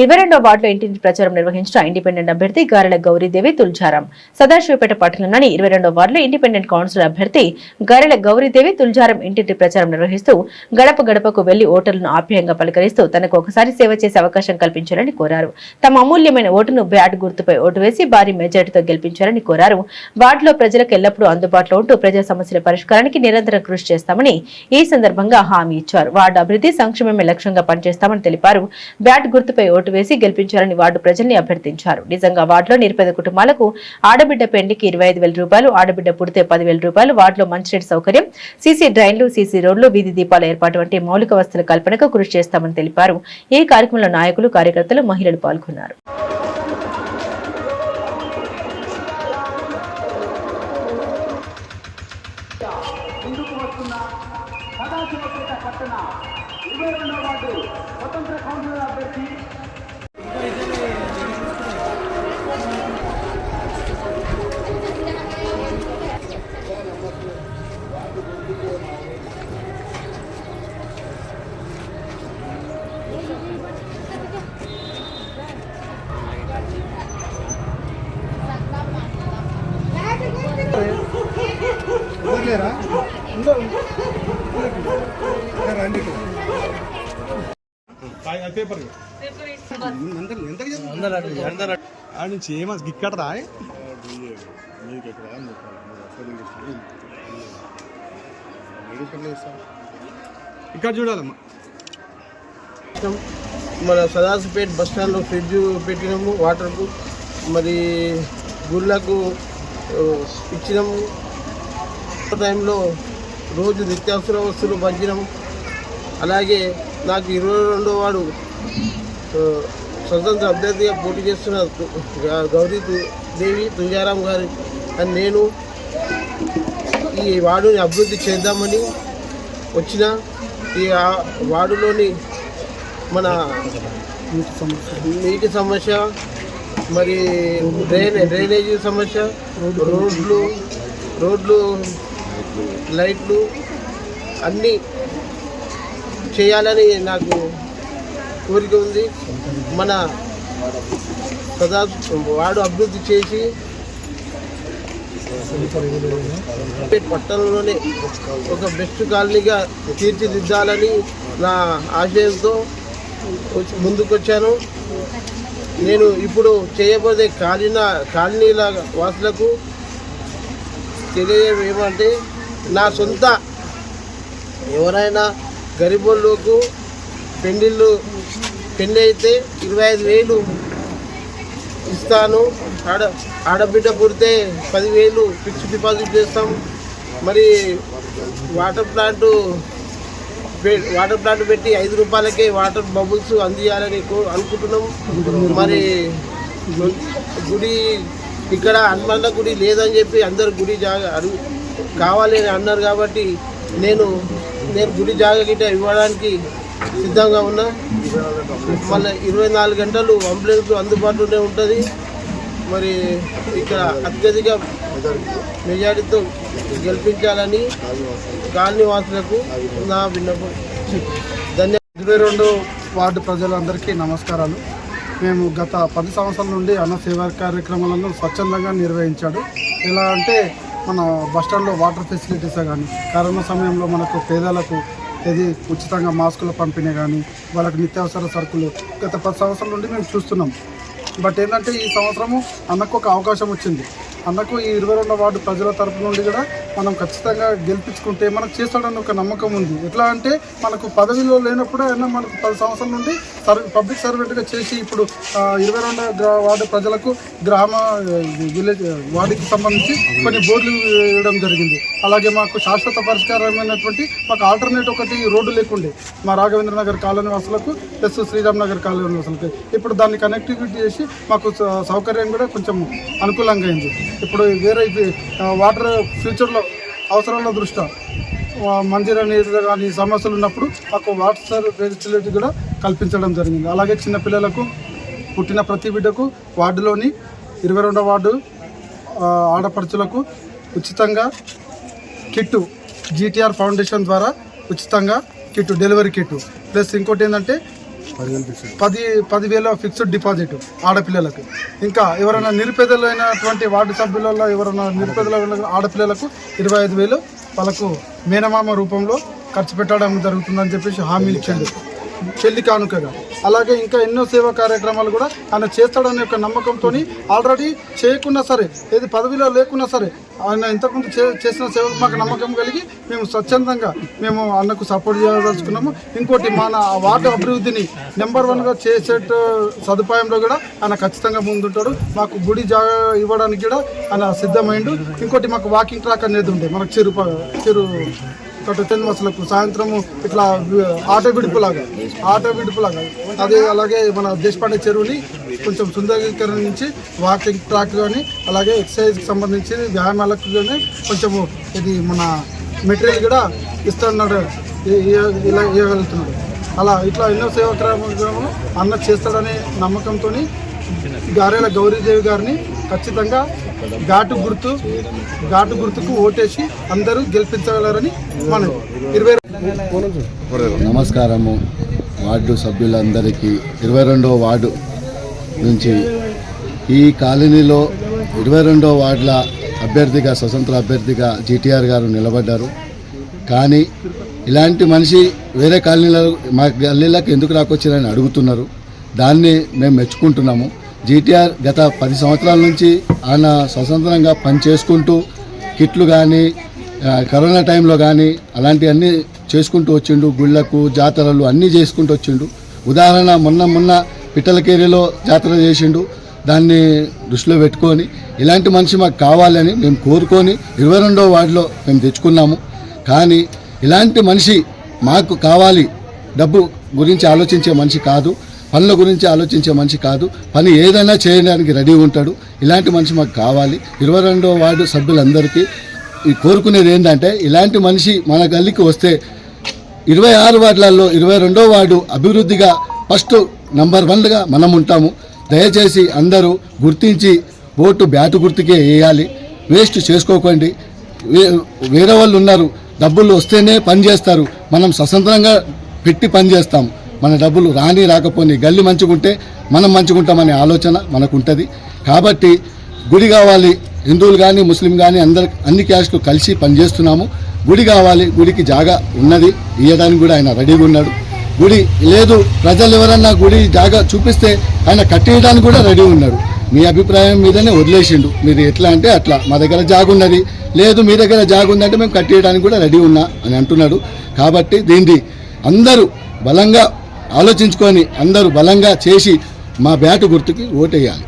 ఇరవై రెండో వార్డులో ఇంటింటి ప్రచారం నిర్వహించిన ఇండిపెండెంట్ అభ్యర్థి గారెల గౌరీదేవి తుల్జారం. సదాశివపేట పట్టణంలోని ఇరవై రెండో వార్డులో ఇండిపెండెంట్ కౌన్సిల్ అభ్యర్థి గారెల గౌరీదేవి తుల్జారం ఇంటింటి ప్రచారం నిర్వహిస్తూ గడప గడపకు వెళ్ళి ఓటర్లను ఆప్యాయంగా పలకరిస్తూ తనకు ఒకసారి సేవ చేసే అవకాశం కల్పించాలని కోరారు. తమ అమూల్యమైన ఓటును బ్యాట్ గుర్తుపై ఓటు వేసి భారీ మెజార్టీతో గెలిపించాలని కోరారు. వార్డులో ప్రజలకు ఎల్లప్పుడూ అందుబాటులో ఉంటూ ప్రజా సమస్యల పరిష్కారానికి నిరంతరం కృషి చేస్తామని ఈ సందర్భంగా హామీ ఇచ్చారు. వార్డు అభివృద్ధి సంక్షేమమే లక్ష్యంగా పనిచేస్తామని తెలిపారు. బ్యాట్ గుర్తుపై ఓటు వేసి గెలిపించాలని వార్డు ప్రజల్ని అభ్యర్థించారు. నిజంగా వార్డులో నిరుపేద కుటుంబాలకు ఆడబిడ్డ పెండికి ఇరవై ఐదు వేల రూపాయలు ఆడబిడ్డ పుడితే పదివేల రూపాయలు వార్డులో మంచినీటి సౌకర్యం సీసీ డ్రైన్లు సీసీ రోడ్లు వీధి దీపాల ఏర్పాటు వంటి మౌలిక వసతుల కల్పనకు కృషి చేస్తామని తెలిపారు. ఈ కార్యక్రమంలో నాయకులు కార్యకర్తలు మహిళలు పాల్గొన్నారు. పట్టణ ఇరవై రెండవ వార్డు స్వతంత్ర కౌన్సిలర్ అభ్యర్థి పేపర్ ఆడ నుంచి ఏమో ఇక్కడ రా ఇక్కడ చూడాలమ్మా మన సదాసిపేట్ బస్ స్టాండ్లో ఫ్రిడ్జ్ పెట్టినాము వాటర్కు మరి గుళ్ళకు ఇచ్చినాము. టైంలో రోజు నిత్యావసర వస్తువులు పంచినాము. అలాగే నాకు ఇరవై రెండో వాడు స్వతంత్ర అభ్యర్థిగా పోటీ చేస్తున్న గౌరీ దేవి తుంజారాం గారి అని నేను ఈ వార్డుని అభివృద్ధి చేద్దామని వచ్చిన ఈ వార్డులోని మన నీటి సమస్య మరి డ్రైనే డ్రైనేజీ సమస్య రోడ్లు రోడ్లు లైట్లు అన్నీ చేయాలని నాకు కోరిక ఉంది. మన ప్రజా వాడు అభివృద్ధి చేసి పట్టణంలోనే ఒక బెస్ట్ కాలనీగా తీర్చిదిద్దాలని నా ఆశయంతో ముందుకొచ్చాను. నేను ఇప్పుడు చేయబోయే కాలిన కాలనీల వాసులకు తెలియజేయడం ఏమంటే నా సొంత ఎవరైనా గరిబోళ్ళకు పెండిళ్ళు పెళ్ళి అయితే ఇరవై ఐదు వేలు ఇస్తాను. ఆడ ఆడబిడ్డ పుడితే పదివేలు ఫిక్స్డ్ డిపాజిట్ చేస్తాం. మరి వాటర్ ప్లాంట్ పె- వాటర్ ప్లాంట్ పెట్టి ఐదు రూపాయలకే వాటర్ బబుల్స్ అందియాలని అనుకుంటున్నాం. మరి గుడి ఇక్కడ హనుమాన్ల గుడి లేదని చెప్పి అందరు గుడి జాగా అడుగు కావాలి అని అన్నారు కాబట్టి నేను నేను గుడి జాగా గిట్ట ఇవ్వడానికి సిద్ధంగా ఉన్నా. మళ్ళీ ఇరవై నాలుగు గంటలు అంబులెన్స్ అందుబాటులోనే ఉంటుంది. మరి ఇక్కడ అత్యధిక మెజారిటీతో గెలిపించాలని కాలనీవాసులకు నా విన్నపం. ధన్యవాదాలు ఇరవై రెండు వార్డు ప్రజలందరికీ నమస్కారాలు. మేము గత పది సంవత్సరాల నుండి అన్న సేవా కార్యక్రమాలను స్వచ్ఛందంగా నిర్వహించాడు. ఎలా అంటే మన బస్టాండ్లో వాటర్ ఫెసిలిటీస్ కానీ కరోనా సమయంలో మనకు పేదలకు ఇది ఉచితంగా మాస్కుల పంపిణీ కానీ వాళ్ళకి నిత్యావసర సరుకులు గత పది సంవత్సరాల నుండి మేము చూస్తున్నాం. బట్ ఏంటంటే ఈ సంవత్సరము అన్నకు ఒక అవకాశం వచ్చింది. అన్నకు ఈ ఇరవై రెండో వార్డు ప్రజల తరపు నుండి కూడా మనం ఖచ్చితంగా గెలిపించుకుంటే మనకు చేస్తాడని ఒక నమ్మకం ఉంది. ఎట్లా అంటే మనకు పదవిలో లేనప్పుడు ఆయన మనకు పది సంవత్సరాల నుండి సర్వీ పబ్లిక్ సర్వెంట్గా చేసి ఇప్పుడు ఇరవై రెండు వార్డు ప్రజలకు గ్రామ విలేజ్ వార్డుకి సంబంధించి కొన్ని బోర్డులు ఇవ్వడం జరిగింది. అలాగే మాకు శాశ్వత పరిష్కారమైనటువంటి మాకు ఆల్టర్నేట్ ఒకటి రోడ్డు లేకుండే. మా రాఘవేంద్ర నగర్ కాలనీ వాసులకు ప్లస్ శ్రీరామ్ నగర్ కాలనీ వాసులకి. ఇప్పుడు దాన్ని కనెక్టివిటీ చేసి మాకు స- సౌకర్యం కూడా కొంచెం అనుకూలంగా అయింది. ఇప్పుడు వేరే ఇది, వాటర్ ఫ్యూచర్లో అవసరాల దృష్ట్యా మందిర నీరు కానీ సమస్యలు ఉన్నప్పుడు మాకు వాటర్ ఫెసిలిటీ కూడా కల్పించడం జరిగింది. అలాగే చిన్నపిల్లలకు పుట్టిన ప్రతి బిడ్డకు వార్డులోని ఇరవై రెండవ వార్డు ఆడపడుచులకు ఉచితంగా కిట్టు జీటీఆర్ ఫౌండేషన్ ద్వారా ఉచితంగా కిట్టు డెలివరీ కిట్టు. ప్లస్ ఇంకోటి ఏంటంటే పది పదివేల ఫిక్స్డ్ డిపాజిట్ ఆడపిల్లలకు. ఇంకా ఎవరైనా నిరుపేదలైనటువంటి వార్డు సభ్యులలో ఎవరైనా నిరుపేదల ఆడపిల్లలకు ఇరవై ఐదు వేలు వాళ్ళకు మేనమామ రూపంలో ఖర్చు పెట్టడం జరుగుతుందని చెప్పేసి హామీ ఇచ్చాడు చెల్లి కానుకగా. అలాగే ఇంకా ఎన్నో సేవా కార్యక్రమాలు కూడా ఆయన చేస్తాడనే ఒక నమ్మకంతో ఆల్రెడీ చేయకున్నా సరే ఏది పదవిలో లేకున్నా సరే ఆయన ఇంతకుముందు చే చేసిన సేవలు మాకు నమ్మకం కలిగి మేము స్వచ్ఛందంగా మేము అన్నకు సపోర్ట్ చేయదలుచుకున్నాము. ఇంకోటి మన వార్డు అభివృద్ధిని నెంబర్ వన్గా చేసే సదుపాయంలో కూడా ఆయన ఖచ్చితంగా ముందుంటాడు. మాకు గుడి జాగా ఇవ్వడానికి కూడా ఆయన సిద్ధమైండు. ఇంకోటి మాకు వాకింగ్ ట్రాక్ అనేది ఉండే మనకు చిరు చిరు టెన్ బస్సులకు సాయంత్రము ఇట్లా ఆటో విడుపులాగా. ఆటో విడుపులాగా. అదే అలాగే మన దేశపాండే చెరువుని కొంచెం సుందరీకరించి వాకింగ్ ట్రాక్ కానీ అలాగే ఎక్సర్సైజ్కి సంబంధించి వ్యాయామాలకు కానీ కొంచెము ఇది మన మెటీరియల్ కూడా ఇస్తున్నాడు ఇలా ఇవ్వగలుగుతున్నాడు. అలా ఇట్లా ఎన్నో సేవా కార్యక్రమాలు అన్న చేస్తాడనే నమ్మకంతో గారెల గౌరీదేవి గారిని ఖచ్చితంగా ఘాటు గుర్తు ఘాటు గుర్తుకు ఓటేసి అందరూ గెలిపించగలరని మనం ఇరవై నమస్కారము. వార్డు సభ్యులందరికీ ఇరవై రెండవ వార్డు నుంచి ఈ కాలనీలో ఇరవై రెండవ వార్డుల అభ్యర్థిగా స్వతంత్ర అభ్యర్థిగా జీటీఆర్ గారు నిలబడ్డారు. కానీ ఇలాంటి మనిషి వేరే కాలనీలో మా గల్లీలకు ఎందుకు రాకొచ్చారని అడుగుతున్నారు. దాన్ని మేము మెచ్చుకుంటున్నాము. జీటీఆర్ గత పది సంవత్సరాల నుంచి ఆయన స్వతంత్రంగా పని చేసుకుంటూ కిట్లు కానీ కరోనా టైంలో కానీ అలాంటివన్నీ చేసుకుంటూ వచ్చిండు. గుళ్ళకు జాతరలు అన్నీ చేసుకుంటూ వచ్చిండు. ఉదాహరణ మొన్న మొన్న పిట్టలకేరిలో జాతర చేసిండు. దాన్ని దృష్టిలో పెట్టుకొని ఇలాంటి మనిషి మాకు కావాలని మేము కోరుకొని ఇరవై రెండో వార్డులో మేము తెచ్చుకున్నాము. కానీ ఇలాంటి మనిషి మాకు కావాలి డబ్బు గురించి ఆలోచించే మనిషి కాదు. పనుల గురించి ఆలోచించే మనిషి కాదు. పని ఏదైనా చేయడానికి రెడీ ఉంటాడు. ఇలాంటి మనిషి మాకు కావాలి. ఇరవై రెండవ వార్డు సభ్యులందరికీ కోరుకునేది ఏంటంటే ఇలాంటి మనిషి మన గల్లికి వస్తే ఇరవై ఆరు వార్డులలో ఇరవై రెండో వార్డు అభివృద్ధిగా ఫస్ట్ నంబర్ వన్గా మనం ఉంటాము. దయచేసి అందరూ గుర్తించి ఓటు బ్యాటు గుర్తుకే వేయాలి. వేస్ట్ చేసుకోకండి. వేరే వాళ్ళు ఉన్నారు. డబ్బులు వస్తేనే పని చేస్తారు. మనం స్వతంత్రంగా పెట్టి పని చేస్తాం. మన డబ్బులు రాని రాకపోని గల్లి మంచుకుంటే మనం మంచుకుంటామనే ఆలోచన మనకు ఉంటుంది కాబట్టి గుడి కావాలి హిందువులు కానీ ముస్లిం కానీ అందరు అన్ని క్యాస్ట్లు కలిసి పనిచేస్తున్నాము. గుడి కావాలి గుడికి జాగా ఉన్నది. ఇవ్వడానికి కూడా ఆయన రెడీగా ఉన్నాడు. గుడి లేదు ప్రజలు ఎవరన్నా గుడి జాగా చూపిస్తే ఆయన కట్టేయడానికి కూడా రెడీ ఉన్నాడు. మీ అభిప్రాయం మీదనే వదిలేసిండు. మీరు ఎట్లా అంటే అట్లా. మా దగ్గర జాగు ఉన్నది. లేదు మీ దగ్గర జాగుందంటే మేము కట్టేయడానికి కూడా రెడీ ఉన్నా అని అంటున్నాడు. కాబట్టి దీన్ని అందరూ బలంగా ఆలోచించుకొని అందరూ బలంగా చేసి మా బ్యాటు గుర్తుకి ఓటేయాలి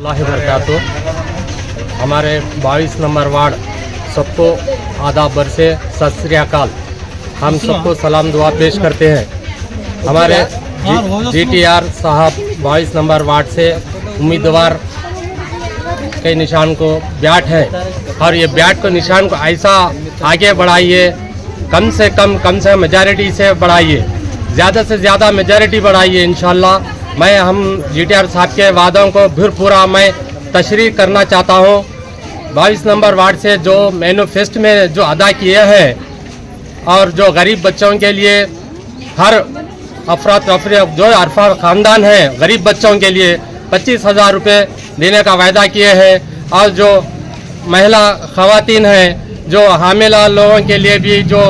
अल्लाह बरकातो हमारे बाईस नंबर वार्ड सबको आदाब बरसे सत श्री अकाल हम सबको सलाम दुआ पेश करते हैं हमारे जी टी आर साहब बाईस नंबर वार्ड से उम्मीदवार के निशान को ब्याट है और ये ब्याट को निशान को ऐसा आगे बढ़ाइए कम से कम कम से मेजॉरिटी से बढ़ाइए ज़्यादा से ज़्यादा मेजॉरिटी बढ़ाइए, इंशाल्लाह। मैं, हम जीटीआर साहब के वादों को फिर पूरा मैं तशरी करना चाहता हूँ। बाईस नंबर वार्ड से जो मैनोफेस्ट में जो अदा किए हैं और जो गरीब बच्चों के लिए हर अफरा तफरी जो अरफा ख़ानदान है, गरीब बच्चों के लिए पच्चीस हज़ार रुपये देने का वायदा किए हैं और जो महिला खवातीन हैं, जो हामिला लोगों के लिए भी जो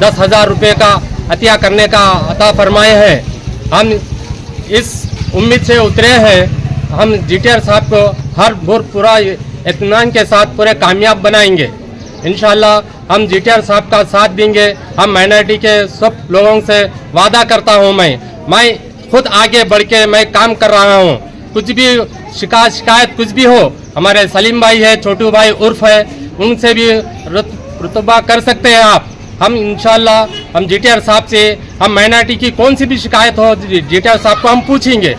दस हज़ार रुपये का अतिया करने का अता फरमाए हैं। हम इस उम्मीद से उतरे हैं, हम जीटीआर साहब को हर भुर पूरा इत्मीनान के साथ पूरे कामयाब बनाएँगे। इंशाल्लाह हम जीटीआर साहब का साथ देंगे। हम माइनॉरिटी के सब लोगों से वादा करता हूँ मैं। मैं खुद आगे बढ़ के मैं काम कर रहा हूँ। कुछ भी शिकायत शिकायत कुछ भी हो, हमारे सलीम भाई है, छोटू भाई उर्फ़ है, उनसे भी रुत- रुतबा कर सकते हैं आप। हम इनशाला हम जीटीआर साहब से, हम माइनॉरिटी की कौन सी भी शिकायत हो जीटीआर साहब को हम पूछेंगे।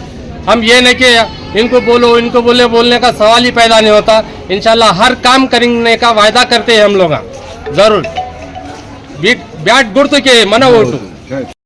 हम ये नहीं कि इनको बोलो, इनको बोले, बोलने का सवाल ही पैदा नहीं होता। इनशाला हर काम करने का वायदा करते हैं हम लोग। ज़रूर। बीट गुड़ तो के, मना ओटू